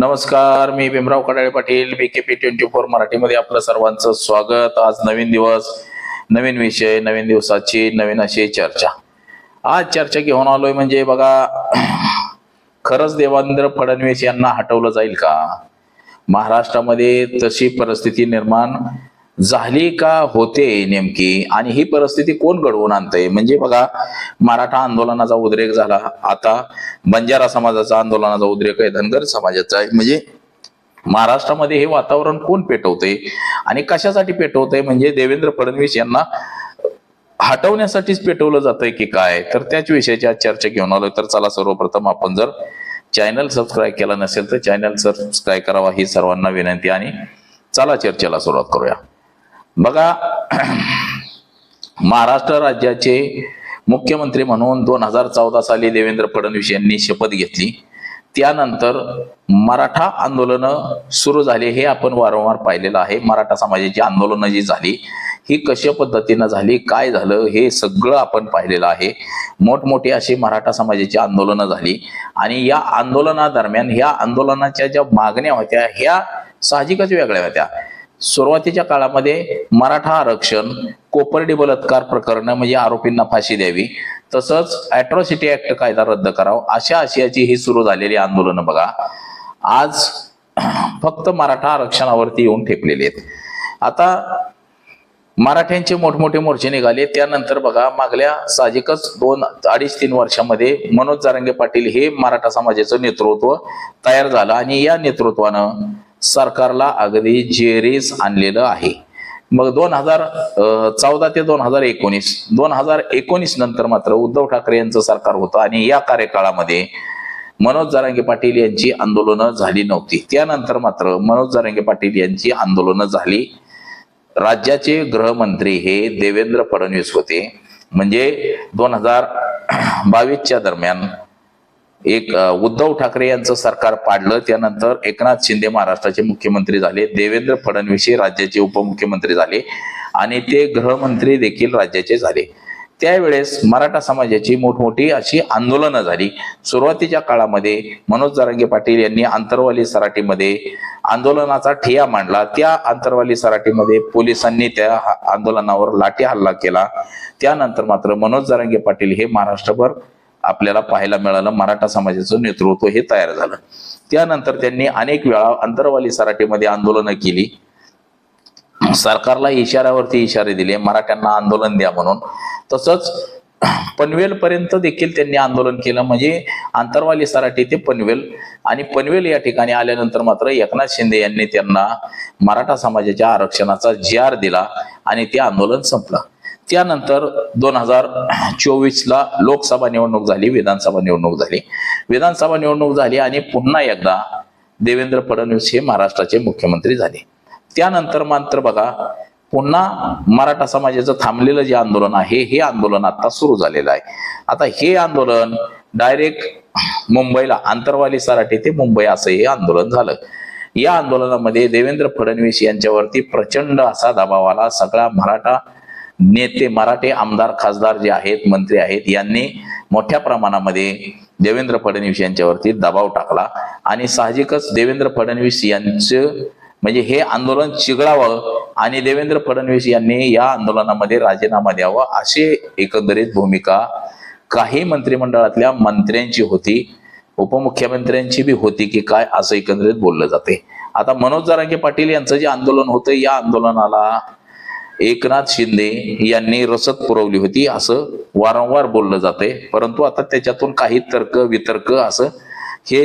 नमस्कार मी Bhimrao Kadale Patil B K P twenty four मराठीमध्ये आपलं सर्वांचं स्वागत. आज नवीन दिवस नवीन विषय नवीन दिवसाची नवीन अशी चर्चा. आज चर्चा घेऊन आलोय म्हणजे बघा खरंच देवेंद्र फडणवीस यांना हटवलं जाईल का? महाराष्ट्रामध्ये तशी परिस्थिती निर्माण झाली का होते नेमकी? आणि ही परिस्थिती कोण घडवून आणतंय? म्हणजे बघा मराठा आंदोलनाचा उद्रेक झाला. आता बंजारा समाजाचा आंदोलनाचा उद्रेक आहे धनगर समाजाचा आहे. म्हणजे महाराष्ट्रामध्ये हे वातावरण कोण पेटवतंय? आणि कशासाठी पेटवतंय? म्हणजे देवेंद्र फडणवीस यांना हटवण्यासाठीच पेटवलं जातंय की काय? तर त्याच विषयाची आज चर्चा घेऊन आलोय. तर चला सर्वप्रथम आपण जर चॅनल सबस्क्राईब केला नसेल तर चॅनल सबस्क्राईब करावा ही सर्वांना विनंती. आणि चला चर्चेला सुरुवात करूया. बघा महाराष्ट्र राज्याचे मुख्यमंत्री म्हणून दोन हजार चौदा साली देवेंद्र फडणवीस यांनी शपथ घेतली. त्यानंतर मराठा आंदोलनं सुरू झाली हे आपण वारंवार पाहिलेलं आहे. मराठा समाजाची आंदोलनं जी झाली ही कशा पद्धतीनं झाली काय झालं हे सगळं आपण पाहिलेलं आहे. मोठमोठी अशी मराठा समाजाची आंदोलनं झाली आणि या आंदोलनादरम्यान ह्या आंदोलनाच्या ज्या मागण्या होत्या ह्या साहजिकच वेगळ्या होत्या. सुरुवातीच्या काळामध्ये मराठा आरक्षण कोपर्डी बलात्कार प्रकरण म्हणजे आरोपींना फाशी द्यावी तसंच अॅट्रॉसिटी ऍक्ट कायदा रद्द करावा अशा आशयाची ही सुरू झालेली आंदोलनं बघा. आज फक्त मराठा आरक्षणावरती येऊन ठेपलेले आहेत. आता मराठ्यांचे मोठमोठे मोर्चे निघाले त्यानंतर बघा मागल्या साहजिकच दोन अडीच तीन वर्षामध्ये मनोज जारंगे पाटील हे मराठा समाजाचं नेतृत्व तयार झालं आणि या नेतृत्वानं सरकारला अगदी जेरीस आणलेलं आहे. मग दोन हजार चौदा ते दोन हजार एकोणीस दोन हजार एकोणीस नंतर मात्र उद्धव ठाकरे यांचं सरकार होतं आणि या कार्यकाळामध्ये मनोज जारांगे पाटील यांची आंदोलनं झाली नव्हती. त्यानंतर मात्र मनोज जारांगे पाटील यांची आंदोलनं झाली. राज्याचे गृहमंत्री हे देवेंद्र फडणवीस होते. म्हणजे दोन हजार बावीसच्या दरम्यान एक उद्धव ठाकरे यांचं सरकार पाडलं त्यानंतर एकनाथ शिंदे महाराष्ट्राचे मुख्यमंत्री झाले देवेंद्र फडणवीस हे राज्याचे उपमुख्यमंत्री झाले आणि ते गृहमंत्री देखील राज्याचे झाले. त्यावेळेस मराठा समाजाची मोठमोठी अशी आंदोलनं झाली. सुरुवातीच्या काळामध्ये मनोज जारंगे पाटील यांनी आंतरवाली सराटीमध्ये आंदोलनाचा ठिया मांडला. त्या आंतरवाली सराटीमध्ये पोलिसांनी त्या आंदोलनावर लाठी हल्ला केला. त्यानंतर मात्र मनोज जारंगे पाटील हे महाराष्ट्रभर आपल्याला पाहायला मिळालं मराठा समाजाचं नेतृत्व हे तयार झालं. त्यानंतर त्यांनी अनेक वेळा अंतरवाली सराटीमध्ये आंदोलनं केली. सरकारला इशाऱ्यावरती इशारे दिले मराठ्यांना आंदोलन द्या म्हणून. तसंच पनवेल पर्यंत देखील त्यांनी आंदोलन केलं म्हणजे आंतरवाली सराटी ते पनवेल. आणि पनवेल या ठिकाणी आल्यानंतर मात्र एकनाथ शिंदे यांनी त्यांना मराठा समाजाच्या आरक्षणाचा जी दिला आणि ते आंदोलन संपलं. त्यानंतर दोन हजार चोवीसला लोकसभा निवडणूक झाली विधानसभा निवडणूक झाली. विधानसभा निवडणूक झाली आणि पुन्हा एकदा देवेंद्र फडणवीस हे महाराष्ट्राचे मुख्यमंत्री झाले. त्यानंतर मात्र बघा पुन्हा मराठा समाजाचं थांबलेलं जे आंदोलन आहे हे आंदोलन आता सुरू झालेलं आहे. आता हे आंदोलन डायरेक्ट मुंबईला आंतरवाली सराठी ते मुंबई असं हे आंदोलन झालं. या आंदोलनामध्ये देवेंद्र फडणवीस यांच्यावरती प्रचंड असा दबाव आला सगळा मराठा नेते मराठे आमदार खासदार जे आहेत मंत्री आहेत यांनी मोठ्या प्रमाणामध्ये देवेंद्र फडणवीस यांच्यावरती दबाव टाकला. आणि साहजिकच देवेंद्र फडणवीस यांचं म्हणजे हे आंदोलन चिघळावं आणि देवेंद्र फडणवीस यांनी या आंदोलनामध्ये राजीनामा द्यावा अशी एकंदरीत भूमिका काही मंत्रिमंडळातल्या मंत्र्यांची होती. उपमुख्यमंत्र्यांची बी होती की काय असं एकंदरीत बोललं जाते. आता मनोज जारांगे पाटील यांचं जे आंदोलन होतं या आंदोलनाला एकनाथ शिंदे यांनी रसद पुरवली होती असं वारंवार बोललं जाते परंतु आता त्याच्यातून काही तर्क वितर्क असं हे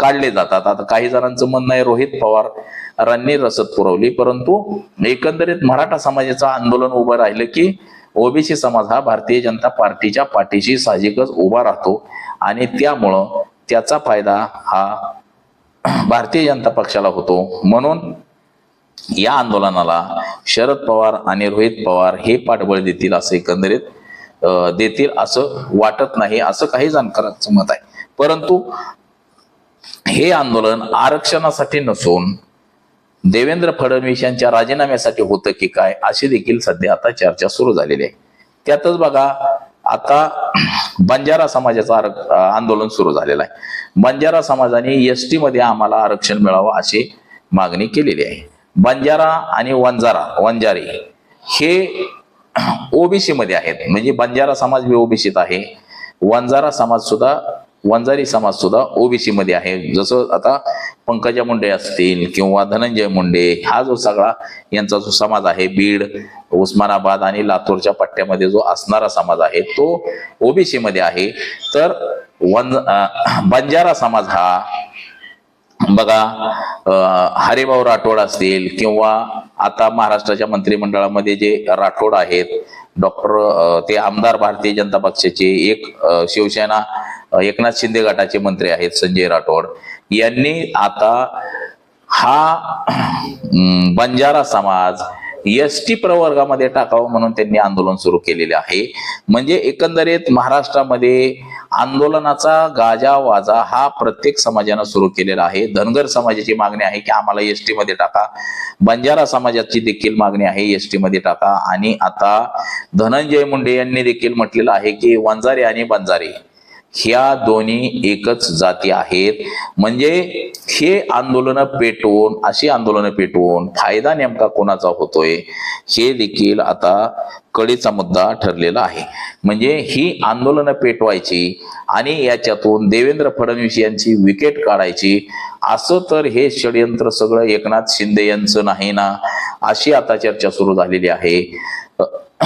काढले जातात. आता काही जणांचं म्हणणं आहे रोहित पवारांनी रसद पुरवली. परंतु एकंदरीत मराठा समाजाचं आंदोलन उभं राहिलं की ओबीसी समाज हा भारतीय जनता पार्टीच्या पाठीशी साहजिकच उभा राहतो. आणि त्यामुळं त्याचा फायदा हा भारतीय जनता पक्षाला होतो. म्हणून या आंदोलनाला शरद पवार आणि रोहित पवार हे पाठबळ देतील असं एकंदरीत देतील असं वाटत नाही असं काही जाणकारांचं मत आहे. परंतु हे आंदोलन आरक्षणासाठी नसून देवेंद्र फडणवीस यांच्या राजीनाम्यासाठी होतं की काय अशी देखील सध्या आता चर्चा सुरू झालेली आहे. त्यातच बघा आता बंजारा समाजाचं आंदोलन सुरू झालेलं आहे. बंजारा समाजाने एस टी मध्ये आम्हाला आरक्षण मिळावं अशी मागणी केलेली आहे. बंजारा आणि वंजारा वंजारी हे ओबीसी मध्ये आहेत. म्हणजे बंजारा समाज बी ओबीसीत आहे. वंजारा समाज सुद्धा वंजारी समाज सुद्धा ओबीसी मध्ये आहे. जसं आता पंकजा मुंडे असतील किंवा धनंजय मुंडे हा जो सगळा यांचा जो समाज आहे बीड उस्मानाबाद आणि लातूरच्या पट्ट्यामध्ये जो असणारा समाज आहे तो ओबीसी मध्ये आहे. तर वंज बंजारा समाज हा बघा हरिभाऊ राठोड असतील किंवा आता महाराष्ट्राच्या मंत्रिमंडळामध्ये जे राठोड आहेत डॉक्टर ते आमदार भारतीय जनता पक्षाचे एक शिवसेना एकनाथ शिंदे गटाचे मंत्री आहेत संजय राठोड. यांनी आता हा बंजारा समाज एस टी प्रवर्गामध्ये टाकावं म्हणून त्यांनी आंदोलन सुरू केलेले आहे. म्हणजे एकंदरीत महाराष्ट्रामध्ये आंदोलनाचा गाजा वाजा हा प्रत्येक समाजानं सुरू केलेला आहे. धनगर समाजाची मागणी आहे की आम्हाला एस टी मध्ये टाका. बंजारा समाजाची देखील मागणी आहे एसटी मध्ये टाका. आणि आता धनंजय मुंडे यांनी देखील म्हटलेलं आहे की वंजारी आणि बंजारी. ह्या दोन्ही एकच जाती आहेत. म्हणजे हे आंदोलन पेटवून अशी आंदोलनं पेटवून फायदा नेमका कोणाचा होतोय हे देखील आता कडीचा मुद्दा ठरलेला आहे. म्हणजे ही आंदोलनं पेटवायची आणि याच्यातून देवेंद्र फडणवीस यांची विकेट काढायची असं तर हे षडयंत्र सगळं एकनाथ शिंदे यांचं नाही ना अशी आता चर्चा सुरू झालेली आहे.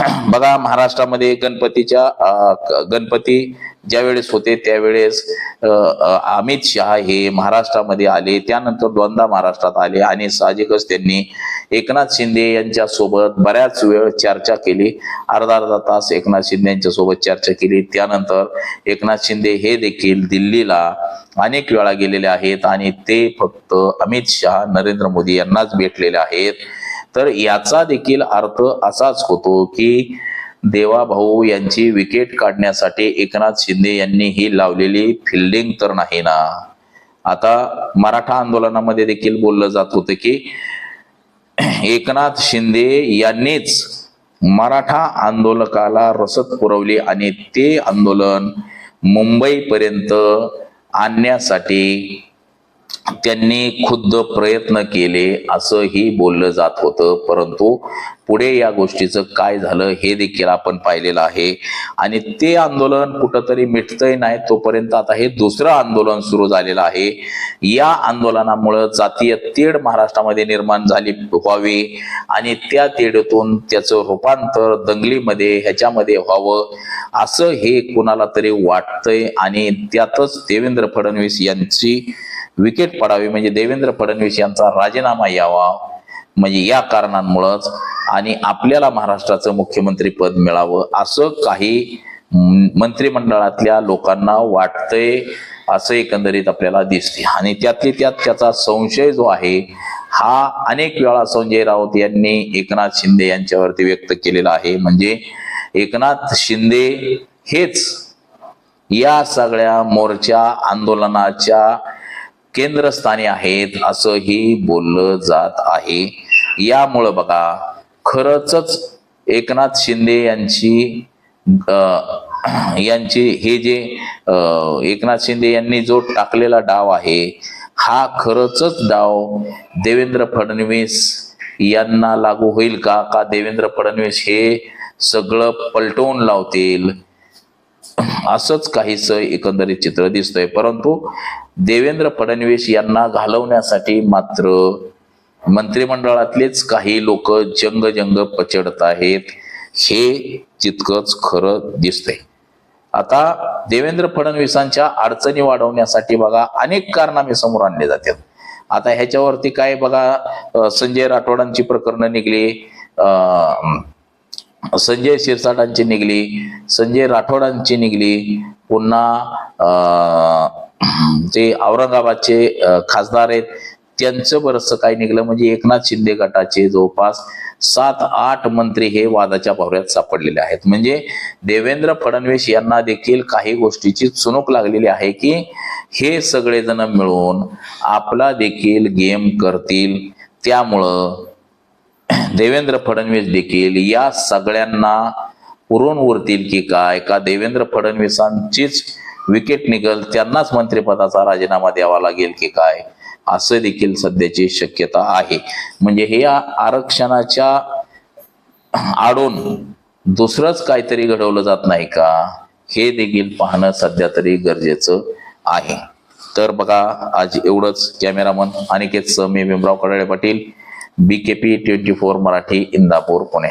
बघा महाराष्ट्रामध्ये गणपतीच्या गणपती ज्या वेळेस होते त्यावेळेस अमित शहा हे महाराष्ट्रामध्ये आले. त्यानंतर दोनदा महाराष्ट्रात आले आणि साहजिकच त्यांनी एकनाथ शिंदे यांच्या सोबत बऱ्याच वेळ चर्चा केली. अर्धा अर्धा तास एकनाथ शिंदे यांच्या सोबत चर्चा केली. त्यानंतर एकनाथ शिंदे हे देखील दिल्लीला अनेक वेळा गेलेले आहेत आणि ते फक्त अमित शहा नरेंद्र मोदी यांनाच भेटलेले आहेत. तर याचा देखील अर्थ असाच होतो की देवा भाऊ यांची विकेट काढण्यासाठी एकनाथ शिंदे यांनी ही लावलेली फिल्डिंग तर नाही ना. आता मराठा आंदोलनामध्ये देखील बोललं जात होतं की एकनाथ शिंदे यांनीच मराठा आंदोलकाला रसद पुरवली आणि ते आंदोलन मुंबईपर्यंत आणण्यासाठी त्यांनी खुद्द प्रयत्न केले असंही बोललं जात होतं. परंतु पुढे या गोष्टीचं काय झालं हे देखील आपण पाहिलेलं आहे. आणि ते आंदोलन कुठंतरी मिटतंय नाही तोपर्यंत आता हे दुसरं आंदोलन सुरू झालेलं आहे. या आंदोलनामुळं जातीय तेढ महाराष्ट्रामध्ये निर्माण झाली व्हावी आणि त्या तेढतून त्याचं रूपांतर दंगलीमध्ये ह्याच्यामध्ये व्हावं असं हे कुणाला तरी वाटतंय. आणि त्यातच देवेंद्र फडणवीस यांची विकेट पडावी म्हणजे देवेंद्र फडणवीस यांचा राजीनामा यावा. म्हणजे या कारणांमुळंच आणि आपल्याला महाराष्ट्राचं मुख्यमंत्री पद मिळावं असं काही मंत्रिमंडळातल्या लोकांना वाटतंय असं एकंदरीत आपल्याला दिसते आणि त्यातली त्यात त्याचा संशय जो आहे हा अनेक वेळा संजय राऊत यांनी एकनाथ शिंदे यांच्यावरती व्यक्त केलेला आहे. म्हणजे एकनाथ शिंदे हेच या सगळ्या मोर्चा आंदोलनाच्या केंद्रस्थानी आहेत असंही बोललं जात आहे. यामुळं बघा खरंच एकनाथ शिंदे यांची यांचे यांची हे जे एकनाथ शिंदे यांनी जो टाकलेला डाव आहे हा खरंच डाव देवेंद्र फडणवीस यांना लागू होईल का? का देवेंद्र फडणवीस हे सगळं पलटवून लावतील? असंच काहीसं एकंदरीत चित्र दिसतंय. परंतु देवेंद्र फडणवीस यांना घालवण्यासाठी मात्र मंत्रिमंडळातलेच काही लोक जंग जंग पचडत आहेत. हे तितकंच खरं दिसतंय. आता देवेंद्र फडणवीसांच्या अडचणी वाढवण्यासाठी बघा अनेक कारनामे समोर आणले जातात. आता ह्याच्यावरती काय बघा संजय राठोडांची प्रकरणं निघली अं, संजय शिरसाटांची निघली संजय राठोडांची निघली पुन्हा जे औरंगाबादचे खासदार आहेत. त्यांचं बरंचसं काय निघलं. म्हणजे एकनाथ शिंदे गटाचे जवळपास सात आठ मंत्री हे वादाच्या भावऱ्यात सापडलेले आहेत. म्हणजे देवेंद्र फडणवीस यांना देखील काही गोष्टीची चुणूक लागलेली आहे की हे सगळेजण मिळून आपला देखील गेम करतील. त्यामुळं देवेंद्र फडणवीस देखील या सगळ्यांना उरून उरतील की काय? का देवेंद्र फडणवीसांचीच विकेट निघल त्यांनाच मंत्रिपदाचा राजीनामा द्यावा लागेल की काय? असं देखील सध्याची शक्यता आहे. म्हणजे हे आरक्षणाच्या आडून दुसरंच काहीतरी घडवलं जात नाही का? हे देखील पाहणं सध्या तरी गरजेचं आहे. तर बघा आज एवढंच. कॅमेरामन अनिकेत सह मी Bhimrao Kadale Patil. B K P twenty four Marathi Indapur Pune